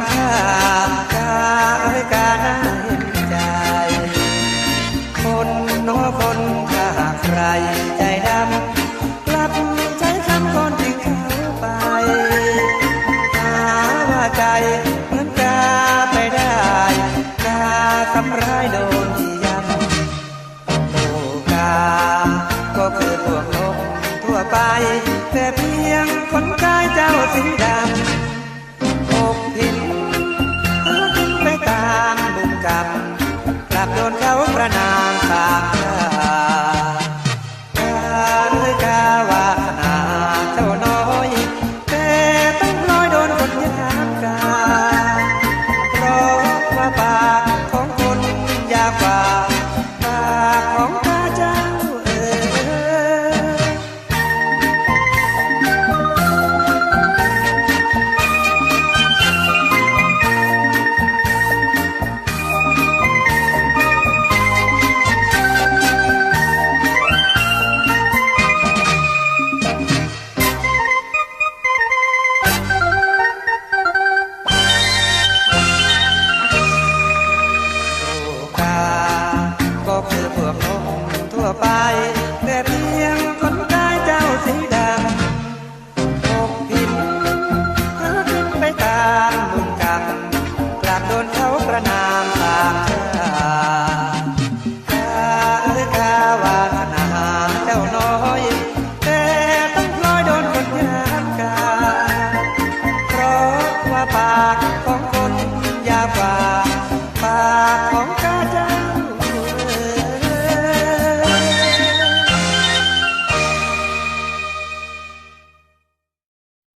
งามกายกาหน้ใจ คนน้อคนข้าใครใจดำ กลับใจคำคนที่เขาไป หาว่าใจเหมือนกาไปได้กาทำร้ายโดนที่ยำโอกาก็คือพวกลงทั่วไปแต่พี่ ของพระนางสาม แต่เพียงคนได้เจ้าสีดำอกผิดเธอขึ้นไปตามบุญกรรกลับโดนเขาประนามตามชา